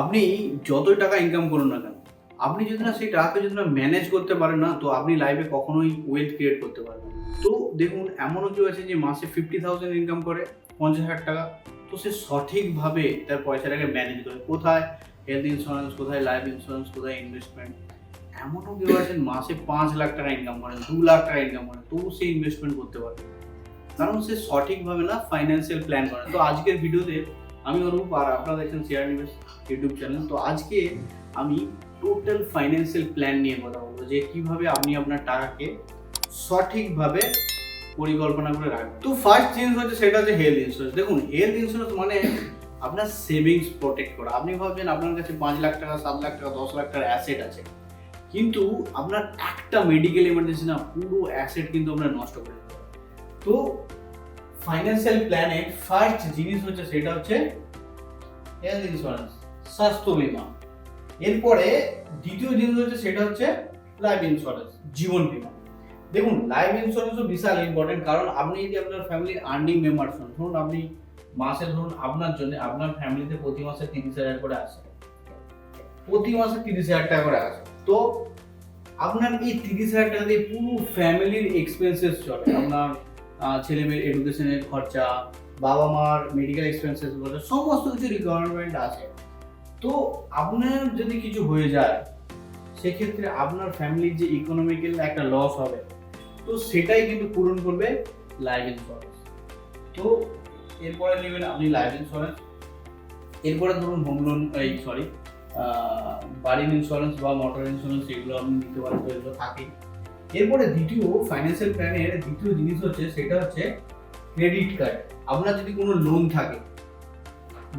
আপনি যতই টাকা ইনকাম করুন না কেন, আপনি যদি না সেই টাকাকে যদি না ম্যানেজ করতে পারেন না, তো আপনি লাইফে কখনোই ওয়েলথ ক্রিয়েট করতে পারবেন তো দেখুন এমনও কেউ আছে যে মাসে ফিফটি থাউজেন্ড ইনকাম করে, পঞ্চাশ হাজার টাকা, তো সে সঠিকভাবে তার পয়সাটাকে ম্যানেজ করে। কোথায় হেলথ ইন্স্যুরেন্স কোথায় লাইফ ইন্স্যুরেন্স কোথায় ইনভেস্টমেন্ট এমনও কেউ আছেন মাসে পাঁচ লাখ টাকা ইনকাম করেন, দু লাখ টাকা ইনকাম করেন, তবু সে ইনভেস্টমেন্ট করতে পারে কারণ সে সঠিকভাবে না ফাইন্যান্সিয়াল প্ল্যান করে। তো আজকের ভিডিওতে আমি অরূপ আর আপনারা দেখছেন শেয়ার নিবেশ ইউটিউব চ্যানেল তো আজকে আমি টোটাল ফাইন্যান্সিয়াল প্ল্যান নিয়ে কথা বলব, যে কীভাবে আপনি আপনার টাকাকে সঠিকভাবে পরিকল্পনা করে রাখবেন। তো ফার্স্ট জিনিস হচ্ছে সেটা হচ্ছে হেলথ ইন্স্যুরেন্স দেখুন হেলথ ইন্স্যুরেন্স মানে আপনার সেভিংস প্রোটেক্ট করা। আপনি ভাবছেন আপনার কাছে পাঁচ লাখ টাকা, সাত লাখ টাকা, দশ লাখ টাকার অ্যাসেট আছে। কিন্তু আপনার একটা মেডিকেল ইমার্জেন্সি না, পুরো অ্যাসেট কিন্তু আপনার নষ্ট করে তো ফাইন্যান্সিয়াল প্ল্যানে ফার্স্ট জিনিস হচ্ছে সেটা হচ্ছে হেলথ ইন্স্যুরেন্স স্বাস্থ্য বীমা। এরপরে দ্বিতীয় জিনিস হচ্ছে, সেটা হচ্ছে লাইফ ইন্স্যুরেন্স জীবন বীমা। দেখুন লাইফ ইন্স্যুরেন্সও বিশাল ইম্পর্টেন্ট কারণ আপনি যদি আপনার ফ্যামিলির আর্নিং মেম্বার হন, ধরুন আপনি মাসে, ধরুন আপনার জন্য, আপনার ফ্যামিলিতে প্রতি মাসে তিরিশ হাজার করে আসে। প্রতি মাসে তিরিশ হাজার টাকা করে আসে। তো আপনার এই তিরিশ হাজার টাকা দিয়ে পুরো ফ্যামিলির এক্সপেন্সেস চলে। আপনার ছেলে মেয়ের এডুকেশনের খরচা বাবা মার মেডিকেল এক্সপেন্সেস খরচা সমস্ত কিছু রিকোয়ারমেন্ট আছে। তো আপনার যদি কিছু হয়ে যায়, সেক্ষেত্রে আপনার ফ্যামিলির যে ইকোনমিক্যাল একটা লস হবে, তো সেটাই কিন্তু পূরণ করবে লাইফ ইন্স্যুরেন্স তো এরপরে নেবেন আপনি লাইফ ইন্স্যুরেন্স এরপরে ধরুন হোম লোন এই সরি বাড়ির ইন্স্যুরেন্স বা মোটর ইন্স্যুরেন্স এগুলো আপনি নিতে পারেন তো এগুলো থাকেই এরপরে দ্বিতীয় ফাইন্যান্সিয়াল প্ল্যানের দ্বিতীয় জিনিস হচ্ছে, সেটা হচ্ছে ক্রেডিট কার্ড আপনার যদি কোনো লোন থাকে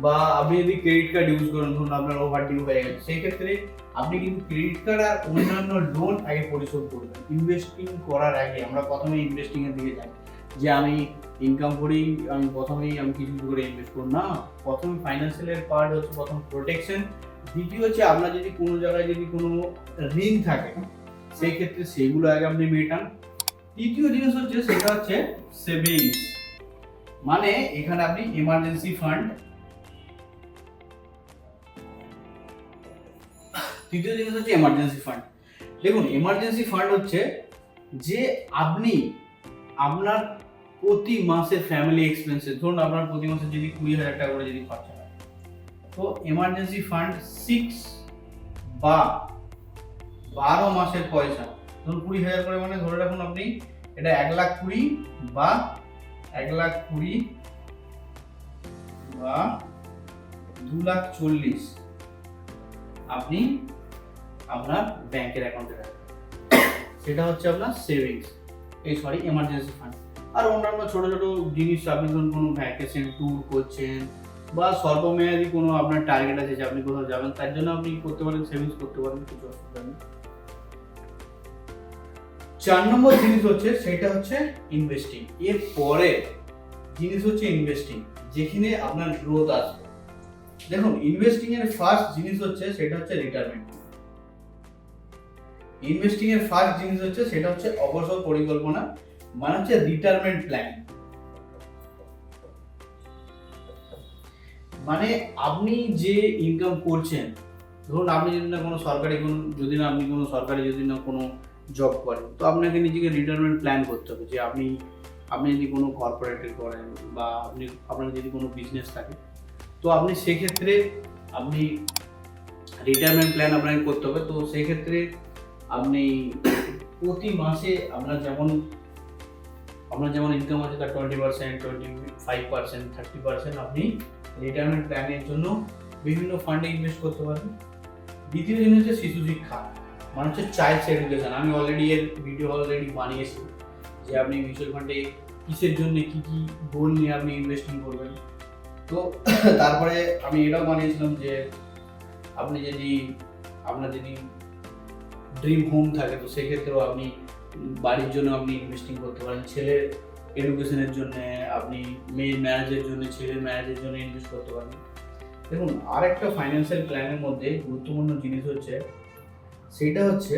বা আপনি যদি ক্রেডিট কার্ড ইউজ করেন, ধরুন আপনার ওভার ডিউ হয়ে গেছে, সেই ক্ষেত্রে আপনি কিন্তু ক্রেডিট কার্ড আর অন্যান্য লোন আগে পরিশোধ করবেন। ইনভেস্টিং করার আগে আমরা প্রথমে ইনভেস্টিং এর দিকে যাই। যে আমি ইনকাম করি, আমি প্রথমেই আমি কিছু কিছু করে ইনভেস্ট করব। না, প্রথম ফাইন্যান্সিয়ালের পার্ট হচ্ছে প্রথম প্রোটেকশন দ্বিতীয় হচ্ছে আপনার যদি কোনো জায়গায় যদি কোনো ঋণ থাকে, সেই ক্ষেত্রে সেগুলো আগে আপনি মেটান। তৃতীয় জিনিস হচ্ছে, সেটা হচ্ছে সেভিংস মানে এখানে আপনি এমার্জেন্সি ফান্ড তৃতীয় জিনিস হচ্ছে এমার্জেন্সি ফান্ড দেখুন এমার্জেন্সি ফান্ড হচ্ছে যে আপনি আপনার প্রতি মাসের ফ্যামিলি এক্সপেন্সেস ধরুন আপনার প্রতি মাসে যদি কুড়ি হাজার টাকা করে যদি খরচা হয়। তো এমার্জেন্সি ফান্ড সিক্স বা বারো মাসের পয়সা, ধরুন কুড়ি হাজার করে মানে ধরে রাখুন আপনি, এটা এক লাখ কুড়ি বা এক লাখ কুড়ি, বা দু লাখ চল্লিশ। আপনি আপনার ব্যাংকের অ্যাকাউন্টে রাখবেন। সেটা হচ্ছে আপনার সেভিংস এই সরি এমার্জেন্সি ফান্ড আর অন্যান্য ছোট ছোট জিনিস, আপনি ধরুন কোনো ভ্যাকেশন ট্যুর করছেন, বা স্বল্পমেয়াদী কোনো আপনার টার্গেট আছে যে আপনি কোথাও যাবেন, তার জন্য আপনি করতে পারেন? সেভিংস করতে পারেন, কিছু অসুবিধা নেই। চার নম্বর জিনিস হচ্ছে, সেটা হচ্ছে ইনভেস্টিং এর পরে জিনিস হচ্ছে ইনভেস্টিং যেখানে আপনার গ্রোথ আসবে। দেখুন ইনভেস্টিং এর ফার্স্ট জিনিস হচ্ছে, সেটা হচ্ছে রিটায়ারমেন্ট ইনভেস্টিং এর ফার্স্ট জিনিস হচ্ছে, সেটা হচ্ছে অবসর পরিকল্পনা মানে হচ্ছে রিটায়ারমেন্ট প্ল্যান মানে আপনি যে ইনকাম করছেন, ধরুন আপনি যদি না কোনো সরকারি কোনো, যদি না আপনি কোনো সরকারি, যদি না কোনো জব করেন। তো আপনাকে নিজেকে রিটায়ারমেন্ট প্ল্যান করতে হবে যে আপনি আপনি যদি কোনো কর্পোরেটে করেন বা আপনি, আপনার যদি কোনো বিজনেস থাকে, তো আপনি সেক্ষেত্রে আপনি রিটায়ারমেন্ট প্ল্যান আপনাকে করতে হবে। তো সেক্ষেত্রে আপনি প্রতি মাসে আপনার যেমন আপনার যেমন ইনকাম আছে তার twenty percent twenty five percent thirty percent আপনি রিটায়ারমেন্ট প্ল্যানের জন্য বিভিন্ন ফান্ডে ইনভেস্ট করতে পারবেন দ্বিতীয় জিনিস হচ্ছে শিশু শিক্ষা। মানে হচ্ছে চাইল্ড এডুকেশন আমি অলরেডি এর ভিডিও অলরেডি বানিয়েছি যে আপনি মিউচুয়াল ফান্ডে কিসের জন্য কি কি গোল নিয়ে আপনি ইনভেস্টিং করবেন। তো তারপরে আমি এটাও বানিয়েছিলাম যে আপনি যদি, আপনার যদি ড্রিম হোম থাকে, তো সেক্ষেত্রেও আপনি বাড়ির জন্য আপনি ইনভেস্টিং করতে পারেন। ছেলের এডুকেশনের জন্য আপনি মেয়ের ম্যারেজের জন্য ছেলের ম্যারেজের জন্য ইনভেস্ট করতে পারেন। দেখুন, আরেকটা ফাইন্যান্সিয়াল প্ল্যানের মধ্যে গুরুত্বপূর্ণ জিনিস হচ্ছে সেটা হচ্ছে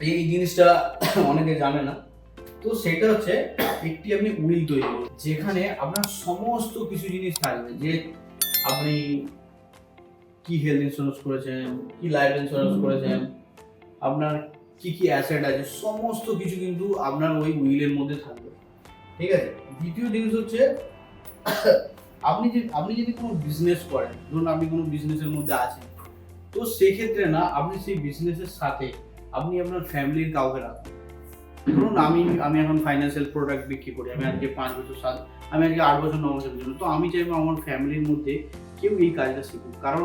এই জিনিসটা অনেকে জানে না। তো সেটা হচ্ছে একটি আপনি উইল তৈরি করুন যেখানে আপনার সমস্ত কিছু জিনিস থাকবে যে আপনি কি হেলথ ইন্স্যুরেন্স করেছেন কি লাইফ ইন্স্যুরেন্স করেছেন আপনার কি কি অ্যাসেট আছে সমস্ত কিছু কিন্তু আপনার ওই উইলের মধ্যে থাকবে। ঠিক আছে? দ্বিতীয় জিনিস হচ্ছে আপনি যে আপনি যদি কোনো বিজনেস করেন ধরুন আপনি কোনো বিজনেসের মধ্যে আছেন তো সেক্ষেত্রে না, আপনি সেই বিজনেসের সাথে আপনি আপনার ফ্যামিলির কাউকে রাখুন। ধরুন আমি আমি এখন ফাইন্যান্সিয়াল প্রোডাক্ট বিক্রি করি, আমি আজকে পাঁচ বছর, সাত, আমি আজকে আট বছর, ন বছর জন্য, তো আমি চাইব আমার ফ্যামিলির মধ্যে কেউ এই কাজটা শিখুক। কারণ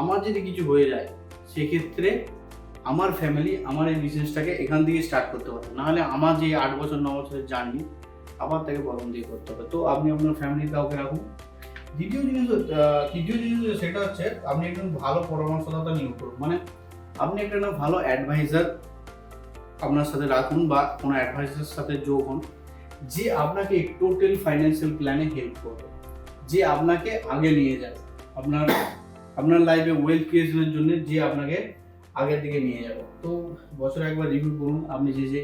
আমার যদি কিছু হয়ে যায়, সেক্ষেত্রে আমার ফ্যামিলি আমার এই বিজনেসটাকে এখান থেকে স্টার্ট করতে পারবে। নাহলে আমার যে আট বছর, ন বছরের জার্নি আবার তাকে প্রথম দিয়ে করতে হবে। তো আপনি আপনার ফ্যামিলির কাউকে রাখুন। দ্বিতীয় জিনিস তৃতীয় জিনিস সেটা হচ্ছে, আপনি একজন ভালো পরামর্শদাতা নিয়োগ করুন। মানে আপনি একটা না ভালো অ্যাডভাইজার আপনার সাথে রাখুন বা কোনো অ্যাডভাইজারের সাথে যোগ হন, যে আপনাকে টোটাল ফাইন্যান্সিয়াল প্ল্যানে হেল্প করবে, যে আপনাকে আগে নিয়ে যাবে। আপনার আপনার লাইফে ওয়েলথ ক্রিয়েশনের জন্য যে আপনাকে আগের দিকে নিয়ে যাবে। তো বছরে একবার রিভিউ করুন, আপনি যে যে,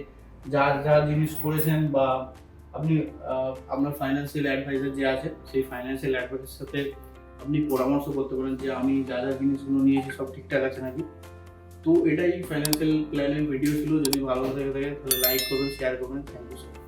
যা যা জিনিস করেছেন বা আপনি আপনার ফাইন্যান্সিয়াল অ্যাডভাইজার যে আছে, সেই ফাইন্যান্সিয়াল অ্যাডভাইজার সাথে আপনি পরামর্শ করতে পারেন যে আমি যা যা জিনিসগুলো নিয়েছি সব ঠিকঠাক আছে নাকি। তো এটাই ফাইন্যান্সিয়াল প্ল্যানের ভিডিও ছিল। যদি ভালো থেকে থাকে, তাহলে লাইক করবেন শেয়ার করবেন। Thank you so much